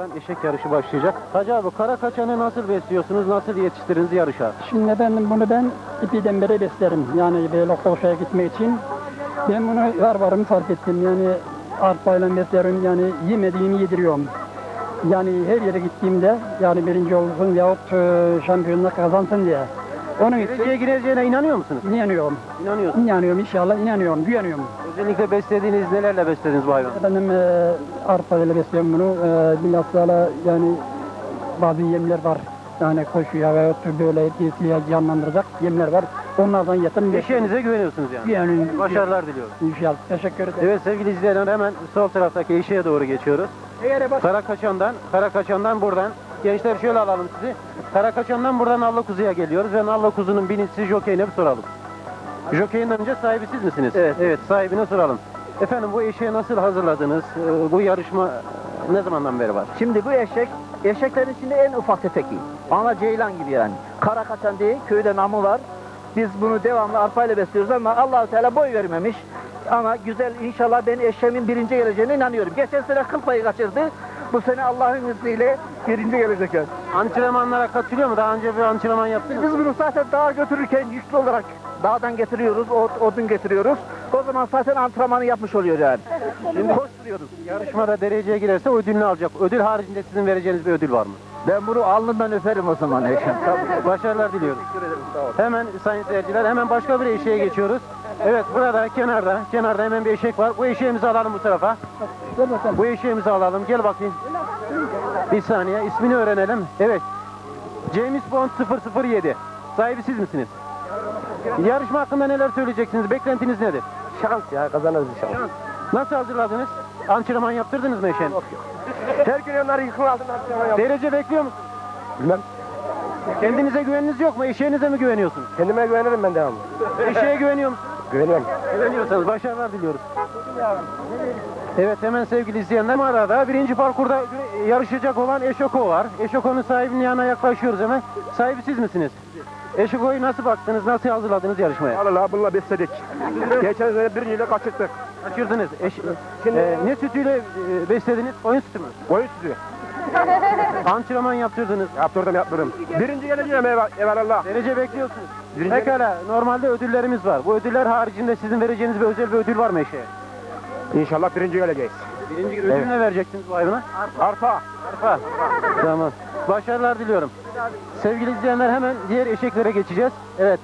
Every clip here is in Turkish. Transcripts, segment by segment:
birazdan eşek yarışı başlayacak. Hacı abi kara kaçanı nasıl besliyorsunuz? Nasıl yetiştiriniz yarışa? Şimdi ben bunu ben ipiden beri beslerim. Yani böyle koşuya gitmek için. Ben bunu var varım fark ettim. Yani arpayla beslerim. Yani yemediğimi yediriyorum. Yani her yere gittiğimde yani birinci olsun yahut e, şampiyonluk kazansın diye. Onun için Dereceye gireceğine inanıyor musunuz? inanıyorum. İnanıyorsunuz. İnanıyorum inşallah inanıyorum. Güveniyorum. Özellikle beslediğiniz nelerle beslediniz bu hayvanı? Efendim e, arpayla besliyorum bunu. E, bilhassa yani bazı yemler var. Yani koşuya veyahut böyle diyetiye canlandıracak yemler var. Onlardan yatırım Eşeğinize güveniyorsunuz yani. Yani Başarılar diliyorum. İnşallah. Teşekkür ederim. Evet sevgili izleyenler hemen sol taraftaki eşeğe doğru geçiyoruz. Eğer baş... Karakaçan'dan, Karakaçan'dan buradan. Gençler şöyle alalım sizi. Karakaçan'dan buradan Nallı Kuzu'ya geliyoruz ve Nallı Kuzu'nun binicisi Jokey'ine bir soralım. Jokey'in önce sahibi siz misiniz? Evet. Evet sahibine soralım. Efendim bu eşeği nasıl hazırladınız? Ee, Bu yarışma ne zamandan beri var? Şimdi bu eşek, eşeklerin içinde en ufak tefeki. Ana ceylan gibi yani. Kara kaçan değil, köyde namı var. Biz bunu devamlı arpayla besliyoruz ama Allahu Teala boy vermemiş. Ama güzel inşallah ben eşeğimin birinci geleceğine inanıyorum. Geçen sene kıl payı kaçırdı. Bu sene Allah'ın izniyle birinci gelecek yani. Antrenmanlara katılıyor mu? Daha önce bir antrenman yaptınız mı? Biz bunu zaten dağa götürürken yüklü olarak dağdan getiriyoruz, od- odun getiriyoruz. O zaman zaten antrenmanı yapmış oluyor yani. Şimdi koşturuyoruz. Yarışmada dereceye girerse ödülünü alacak. Ödül haricinde sizin vereceğiniz bir ödül var mı? Ben bunu alnından öperim o zaman eşeğim. Başarılar diliyorum. Hemen sayın seyirciler hemen başka bir eşeğe geçiyoruz. Evet burada kenarda kenarda hemen bir eşek var. Bu eşeğimizi alalım bu tarafa. Dur bakalım. Bu eşeğimizi alalım. Gel bakayım. Bir saniye ismini öğrenelim. Evet. James Bond 007. Sahibi siz misiniz? Yarışma hakkında neler söyleyeceksiniz? Beklentiniz nedir? Şans ya kazanırız inşallah. Nasıl hazırladınız? Antrenman yaptırdınız mı eşeğin? Her gün onları yıkım altında antrenman yap. Derece bekliyor musunuz? Bilmem. Kendinize güveniniz yok mu? Eşeğinize mi güveniyorsunuz? Kendime güvenirim ben devamlı. Eşeğe güveniyor musunuz? Güveniyorum. Güveniyorsanız başarılar diliyoruz. Evet hemen sevgili izleyenler bu arada birinci parkurda yarışacak olan Eşoko var. Eşoko'nun sahibinin yanına yaklaşıyoruz hemen. Sahibi siz misiniz? Eşoko'yu nasıl baktınız, nasıl hazırladınız yarışmaya? Allah bununla besledik. Geçen sene birinciyle kaçırttık. Kaçırdınız. Eş, Ee, ne sütüyle e, beslediniz? Oyun sütü mü? Koyun sütü. Antrenman yaptırdınız. Yaptırdım yaptırdım. Birinci geleceğim eyvallah. eyvallah. Derece bekliyorsunuz. Birinci- Pekala normalde ödüllerimiz var. Bu ödüller haricinde sizin vereceğiniz bir özel bir ödül var mı eşeğe? İnşallah birinci geleceğiz. Birinci ödül ne vereceksiniz bu hayvana? Arpa. Arpa. Tamam. Başarılar diliyorum. Sevgili izleyenler hemen diğer eşeklere geçeceğiz. Evet.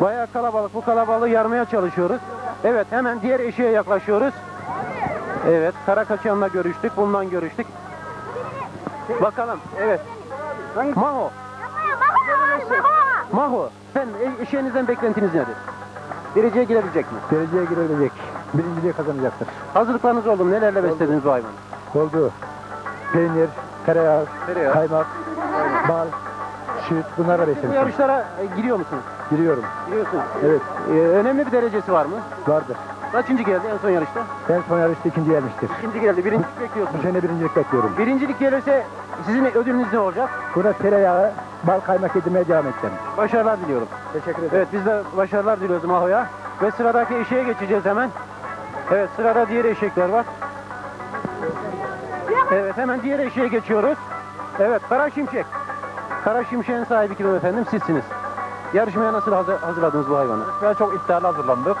Bayağı kalabalık. Bu kalabalığı yarmaya çalışıyoruz. Evet hemen diğer eşeğe yaklaşıyoruz. Evet. Kara kaçanla görüştük. Bundan görüştük. Bakalım. Evet. Maho. Maho. E- eşeğinizden beklentiniz nedir? Dereceye girebilecek mi? Dereceye girebilecek. Birinciliği kazanacaktır. Hazırlıklarınız oldu mu? Nelerle beslediniz bu hayvanı? Oldu. Peynir, tereyağı, Tereyağı. kaymak, bal, süt bunlarla Bu beslemiştim. yarışlara e, giriyor musunuz? Giriyorum. Giriyorsunuz. Evet. Ee, önemli bir derecesi var mı? Vardır. Kaçıncı geldi en son yarışta? En son yarışta ikinci gelmiştir. İkinci geldi. Birincilik Bu bekliyorsunuz. sene birincilik bekliyorum. Birincilik gelirse sizin ödülünüz ne olacak? Buna tereyağı, bal kaymak yedirmeye devam edeceğim. Başarılar diliyorum. Teşekkür ederim. Evet biz de başarılar diliyoruz Maho'ya. Ve sıradaki eşeğe geçeceğiz hemen. Evet sırada diğer eşekler var. Evet hemen diğer eşeğe geçiyoruz. Evet Kara Şimşek. Kara Şimşek'in sahibi kim efendim? Sizsiniz. Yarışmaya nasıl hazır- hazırladınız bu hayvanı? Yarışmaya çok iddialı hazırlandık.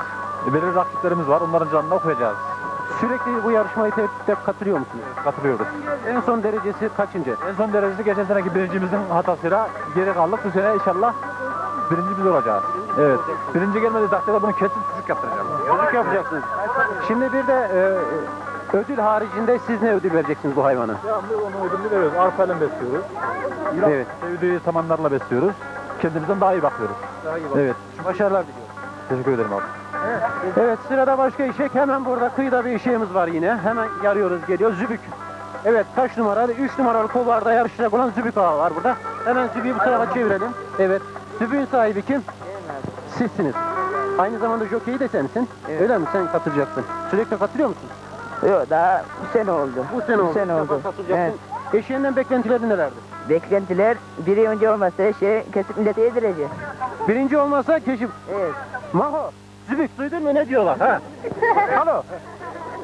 E, Belirli rakiplerimiz var. Onların canını okuyacağız. Sürekli bu yarışmayı tep tep katılıyor musunuz? Katılıyoruz. En son derecesi kaçıncı? En son derecesi geçen seneki birincimizin hatasıyla geri kaldık. Bu sene inşallah birinci biz olacağız. Evet. Birinci gelmediği takdirde bunu kesin küçük yaptıracağım. Çocuk yapacaksınız. Şimdi bir de e, ödül haricinde siz ne ödül vereceksiniz bu hayvana? Devamlı onu ödülünü veriyoruz. Arpayla besliyoruz. Evet. Sevdiği samanlarla besliyoruz. Kendimizden daha iyi bakıyoruz. Evet. Başarılar diliyorum. Teşekkür ederim abi. Evet sırada başka eşek. Hemen burada kıyıda bir eşeğimiz var yine. Hemen yarıyoruz geliyor. Zübük. Evet kaç numaralı? 3 numaralı kollarda yarışacak olan Zübük ağa var burada. Hemen Zübük'ü bu tarafa çevirelim. Evet. Zübük'ün sahibi kim? Sizsiniz. Aynı zamanda jokeyi de sensin. Öyle mi? Sen katılacaksın. Sürekli katılıyor musun? Yok daha bir sene oldu. Bu sene oldu. sene İlk defa oldu. Evet. Eşeğinden beklentileri nelerdir? Beklentiler biri önce olmasa şey kesip millete yedirecek. Birinci olmasa keşif. Evet. Maho, Zübük duydun mu ne diyorlar ha? Alo.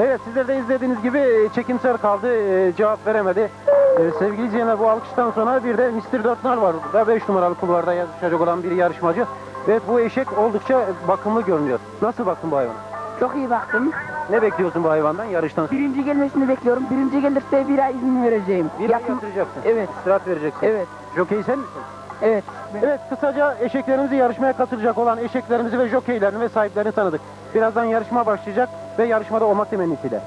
Evet sizler de izlediğiniz gibi e, çekimser kaldı. e, Cevap veremedi. E, Sevgili izleyenler bu alkıştan sonra bir de Mr. Dörtnar var burada. 5 numaralı kulvarda yarışacak olan bir yarışmacı. Evet bu eşek oldukça bakımlı görünüyor. Nasıl baktın bu hayvana? Çok iyi baktım. Ne bekliyorsun bu hayvandan yarıştan sonra? Birinci gelmesini bekliyorum. Birinci gelirse bir ay izin vereceğim. Bir ay Yakın- yatıracaksın. Evet, İstirahat vereceksin. evet, Jokey sen misin? Evet. Evet kısaca eşeklerimizi yarışmaya katılacak olan eşeklerimizi ve jokeylerini ve sahiplerini tanıdık. Birazdan yarışma başlayacak ve yarışmada olmak temennisiyle.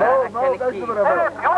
Evet, yol açıyorsunuz.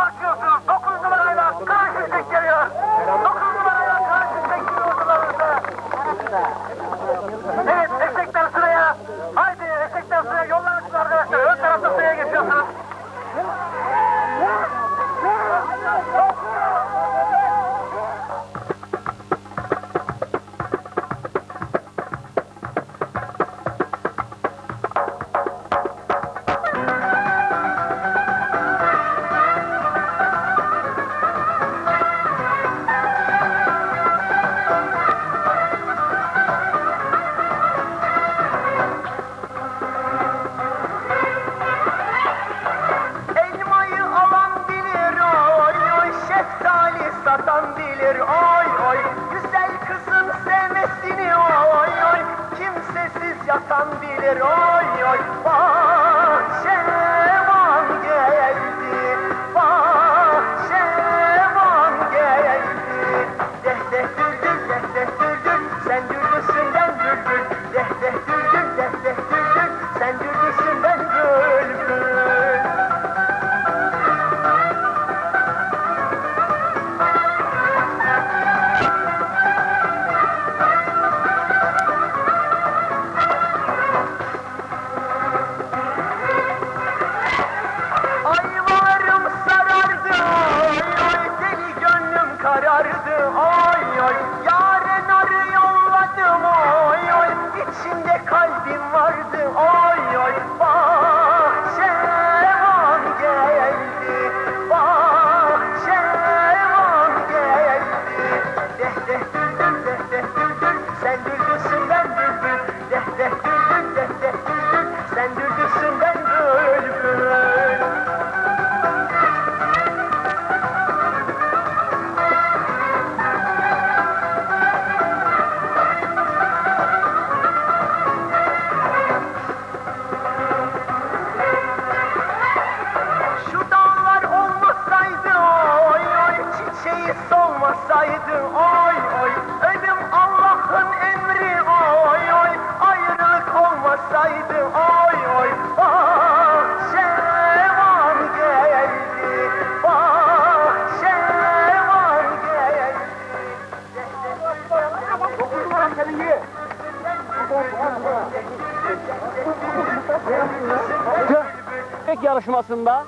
Tek yarışmasında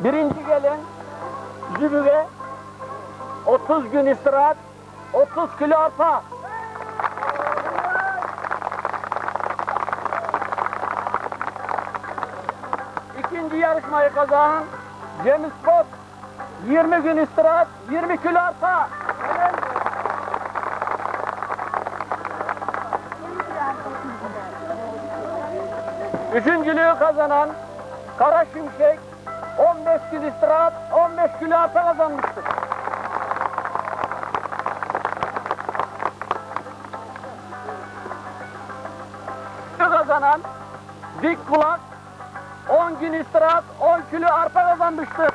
birinci gelen Zübüge 30 gün istirahat 30 kilo arpa. İkinci yarışmayı kazanan James Bond 20 gün istirahat 20 kilo arpa. Üçüncülüğü kazanan Kara Şimşek 15 gün istirahat 15 kilo arpa kazanmıştır. kazanan Dik Kulak 10 gün istirahat 10 kilo arpa kazanmıştır.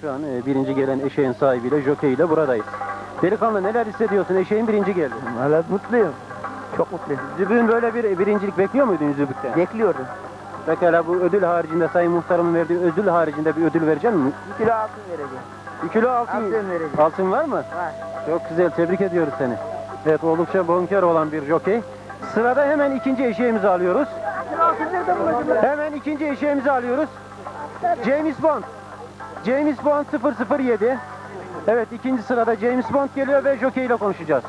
Şu an e, birinci gelen eşeğin sahibiyle jokey ile buradayız. Delikanlı neler hissediyorsun? Eşeğin birinci geldi. Valla mutluyum. Çok mutluyum. Zübüğün böyle bir birincilik bekliyor muydun Zübük'ten? Bekliyordum. Pekala bu ödül haricinde Sayın Muhtarımın verdiği ödül haricinde bir ödül verecek misin? Bir kilo altın vereceğim. Bir kilo altın. Altın vereceğim. Altın var mı? Var. Çok güzel tebrik ediyoruz seni. Evet oldukça bonkör olan bir jokey. Sırada hemen ikinci eşeğimizi alıyoruz. Hemen ikinci eşeğimizi alıyoruz. James Bond. James Bond 007. Evet ikinci sırada James Bond geliyor ve jokey ile konuşacağız.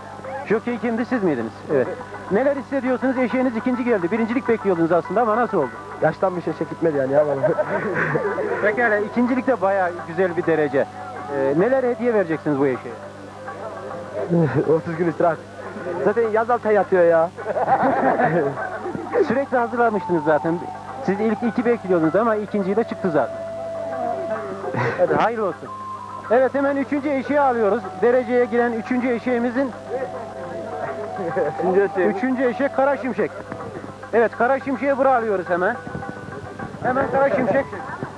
Jokey kimdi siz miydiniz? Evet. Neler hissediyorsunuz? Eşeğiniz ikinci geldi. Birincilik bekliyordunuz aslında ama nasıl oldu? Yaşlanmış eşek gitmedi yani ya bana. Pekala ikincilik de bayağı güzel bir derece. Ee, neler hediye vereceksiniz bu eşeğe? 30 gün istirahat. Zaten yaz altı yatıyor ya. Sürekli hazırlamıştınız zaten. Siz ilk iki bekliyordunuz ama ikinciyi de çıktı zaten. Hadi hayırlı olsun. Evet hemen üçüncü eşeği alıyoruz. Dereceye giren üçüncü eşeğimizin üçüncü eşek Kara Şimşek. Evet Kara Şimşek'i buraya alıyoruz hemen. Hemen Kara Şimşek.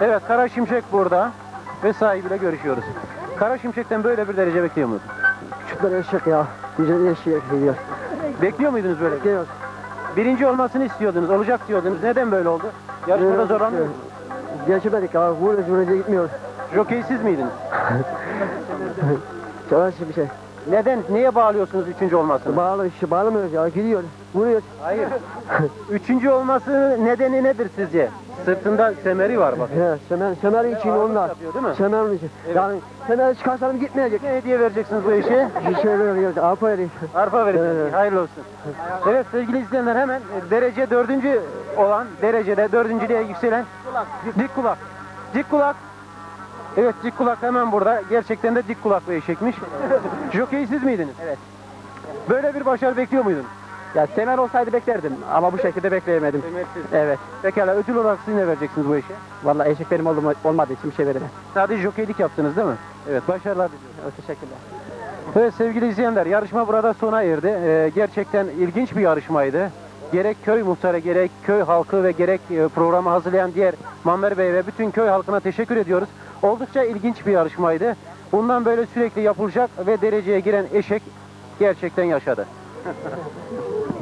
Evet Kara Şimşek burada ve sahibiyle görüşüyoruz. Kara Şimşek'ten böyle bir derece bekliyor muydunuz? Küçükler eşek ya. Güzel eşek geliyor. Bekliyor muydunuz böyle? Geliyor. Birinci olmasını istiyordunuz, olacak diyordunuz. Neden böyle oldu? Yarışmada zorlanmıyor musunuz? Geçemedik ya. Vuruyoruz vuruyoruz gitmiyoruz. Jokey siz miydiniz? Çalışır bir şey. Neden? Neye bağlıyorsunuz üçüncü olmasını? Bağlı, işi bağlamıyoruz ya. Gidiyor. Vuruyor. Hayır. üçüncü olması nedeni nedir sizce? Sırtında semeri var bak. He, semer, semer için onlar. yapıyor, değil mi? Semer için. Yani semer çıkarsanım gitmeyecek. Ne hediye vereceksiniz bu işe? Bir şey veriyoruz. Avrupa veriyoruz. Arpa vereceksiniz. Evet. Hayırlı olsun. Evet sevgili izleyenler hemen e, derece dördüncü olan derecede dördüncülüğe yükselen dik kulak. Dik kulak. Evet dik kulak hemen burada. Gerçekten de dik kulaklı eşekmiş. Jokey siz miydiniz? Evet. Böyle bir başarı bekliyor muydunuz? Ya semer olsaydı beklerdim ama bu şekilde bekleyemedim. Evet. Pekala ödül olarak siz ne vereceksiniz bu işe? Vallahi eşek benim olma- olmadığı için bir şey veremem. Sadece jokeylik yaptınız değil mi? Evet başarılar diliyorum. Evet, teşekkürler. Evet sevgili izleyenler yarışma burada sona erdi. Ee, gerçekten ilginç bir yarışmaydı. Gerek köy muhtarı, gerek köy halkı ve gerek e, programı hazırlayan diğer Mamber Bey ve bütün köy halkına teşekkür ediyoruz. Oldukça ilginç bir yarışmaydı. Bundan böyle sürekli yapılacak ve dereceye giren eşek gerçekten yaşadı.